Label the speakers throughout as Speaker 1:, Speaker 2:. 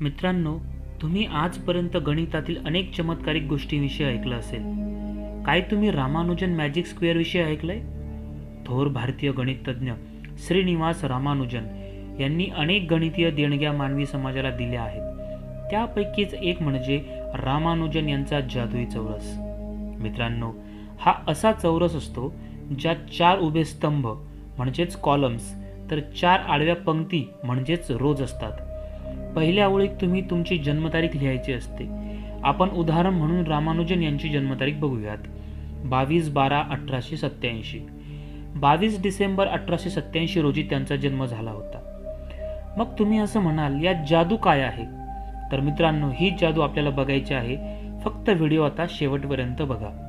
Speaker 1: मित्रांनो तुम्ही आजपर्यंत गणितातील अनेक चमत्कारिक गोष्टींविषयी ऐकलं असेल. काय तुम्ही रामानुजन मॅजिक स्क्वेअरविषयी ऐकलंय? थोर भारतीय गणिततज्ञ श्रीनिवास रामानुजन यांनी अनेक गणितीय देणग्या मानवी समाजाला दिल्या आहेत. त्यापैकीच एक म्हणजे रामानुजन यांचा जादुई चौरस. मित्रांनो हा असा चौरस असतो ज्यात चार उभे स्तंभ म्हणजेच कॉलम्स तर चार आडव्या पंक्ती म्हणजेच रोज असतात. पहिल्या ओळीत तुम्ही तुमची जन्मतारीख लिहायची असते. आपण उदाहरण म्हणून रामानुजन यांची जन्मतारीख बघूयात. बावीस बारा अठराशे सत्याऐंशी बावीस डिसेंबर अठराशे सत्याऐंशी रोजी त्यांचा जन्म झाला होता. मग तुम्ही असं म्हणाल यात जादू काय आहे? तर मित्रांनो ही जादू आपल्याला बघायची आहे. फक्त व्हिडिओ आता शेवटपर्यंत बघा.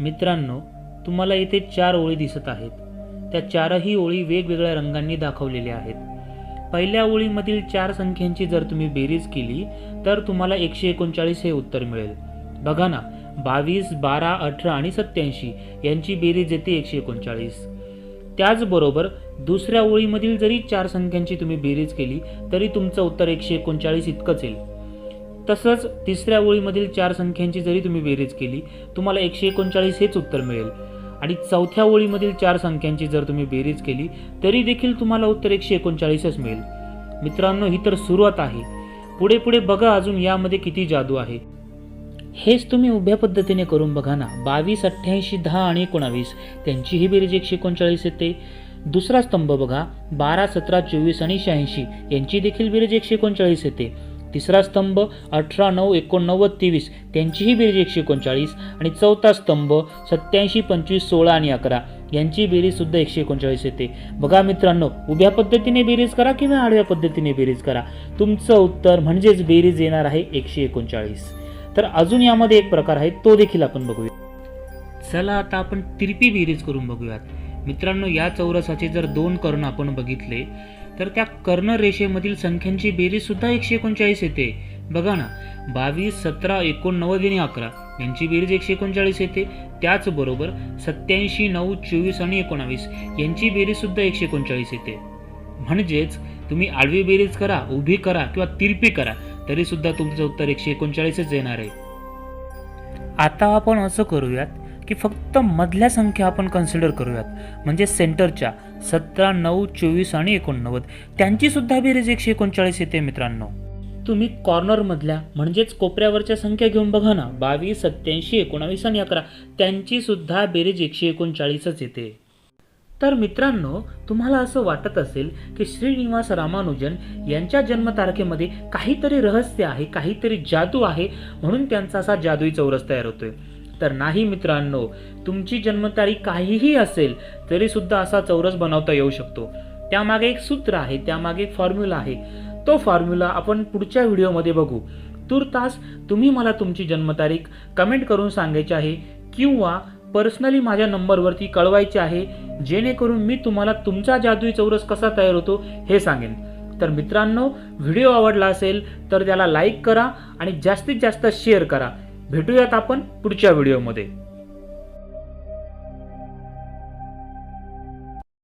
Speaker 1: मित्रांनो तुम्हाला इथे चार ओळी दिसत आहेत. त्या चारही ओळी वेगवेगळ्या रंगांनी दाखवलेल्या आहेत. पहिल्या ओळीमधील चार संख्यांची जर तुम्ही बेरीज केली तर तुम्हाला एकशे एकोणचाळीस हे उत्तर मिळेल. बघा ना बावीस बारा अठरा आणि सत्याऐंशी यांची बेरीज येते एकशे एकोणचाळीस. त्याचबरोबर दुसऱ्या ओळीमधील जरी चार संख्यांची तुम्ही बेरीज केली तरी तुमचं उत्तर एकशे एकोणचाळीस इतकंच येईल. तसंच तिसऱ्या ओळीमधील चार संख्यांची जरी तुम्ही बेरीज केली तुम्हाला एकशे एकोणचाळीस हेच उत्तर मिळेल. आणि चौथ्या ओळीमधील चार संख्यांची जर तुम्ही बेरीज केली तरी देखील तुम्हाला उत्तर एकशे एकोणचाळीसच मिळेल. मित्रांनो ही तर सुरुवात आहे. पुढे पुढे बघा अजून यामध्ये किती जादू आहे. हेच तुम्ही उभ्या पद्धतीने करून बघा ना. बावीस अठ्ठ्याऐंशी दहा आणि एकोणावीस. त्यांचीही बेरीज एकशे एकोणचाळीस येते. दुसरा स्तंभ बघा. बारा सतरा चोवीस आणि शहाऐंशी. यांची देखील बेरीज एकशे एकोणचाळीस येते. तिसरा स्तंभ अठरा नऊ एकोणनव्वद तेवीस. त्यांचीही बेरीज एकशे एकोणचाळीस आणि चौथा स्तंभ सत्याऐंशी पंचवीस सोळा आणि अकरा. यांची बेरीज सुद्धा एकशे एकोणचाळीस येते. बघा मित्रांनो उभ्या पद्धतीने बेरीज करा किंवा आडव्या पद्धतीने बेरीज करा? तुमचं उत्तर म्हणजेच बेरीज येणार आहे एकशे एकोणचाळीस. तर अजून यामध्ये एक प्रकार आहे तो देखील आपण बघूया. चला आता आपण तिरपी बेरीज करून बघूयात. मित्रांनो या चौरसाचे जर दोन कर्ण आपण बघितले तर त्या कर्ण रेषेमधील संख्यांची बेरीज सुद्धा एकशे एकोणचाळीस येते. बघा ना बावीस सतरा एकोणनव्वद आणि अकरा यांची बेरीज एकशे एकोणचाळीस येते. त्याचबरोबर सत्याऐंशी नऊ चोवीस आणि एकोणावीस यांची बेरीज सुद्धा एकशे एकोणचाळीस येते. म्हणजेच तुम्ही आडवी बेरीज करा उभी करा किंवा तिरपी करा तरी सुद्धा तुमचं उत्तर एकशे एकोणचाळीसच येणार आहे. आता आपण असं करूयात की फक्त मधल्या संख्या आपण कन्सिडर करूयात. म्हणजे सेंटरच्या सतरा नऊ चोवीस आणि एकोणनव्वद. त्यांची सुद्धा बेरीज एकशे एकोणचाळीस येते मित्रांनो. तुम्ही कॉर्नरमधल्या म्हणजेच कोपऱ्यावरच्या संख्या घेऊन बघा ना. बावीस सत्याऐंशी एकोणावीस आणि अकरा. त्यांची सुद्धा बेरीज एकशे एकोणचाळीसच येते. तर मित्रांनो तुम्हाला असं वाटत असेल की श्रीनिवास रामानुजन यांच्या जन्मतारखेमध्ये काहीतरी रहस्य आहे काहीतरी जादू आहे म्हणून त्यांचा असा जादुई चौरस तयार होतोय. तर नाही मित्रांनो तुमची जन्मतारीख काहीही असेल तरी सुद्धा असा चौरस बनवता येऊ शकतो. त्यामागे एक सूत्र आहे त्यामागे एक फॉर्म्युला आहे. तो फॉर्म्युला आपण पुढच्या व्हिडिओमध्ये बघू. तुर्तास तुम्ही मला तुमची जन्मतारीख कमेंट करून सांगायची आहे किंवा पर्सनली माझ्या नंबरवरती कळवायचे आहे जेणेकरून मी तुम्हाला तुमचा जादुई चौरस कसा तयार होतो हे सांगेन. तर मित्रांनो व्हिडिओ आवडला असेल तर त्याला लाईक करा आणि जास्तीत जास्त शेअर करा. भेटूयात आपण पुढच्या व्हिडिओमध्ये.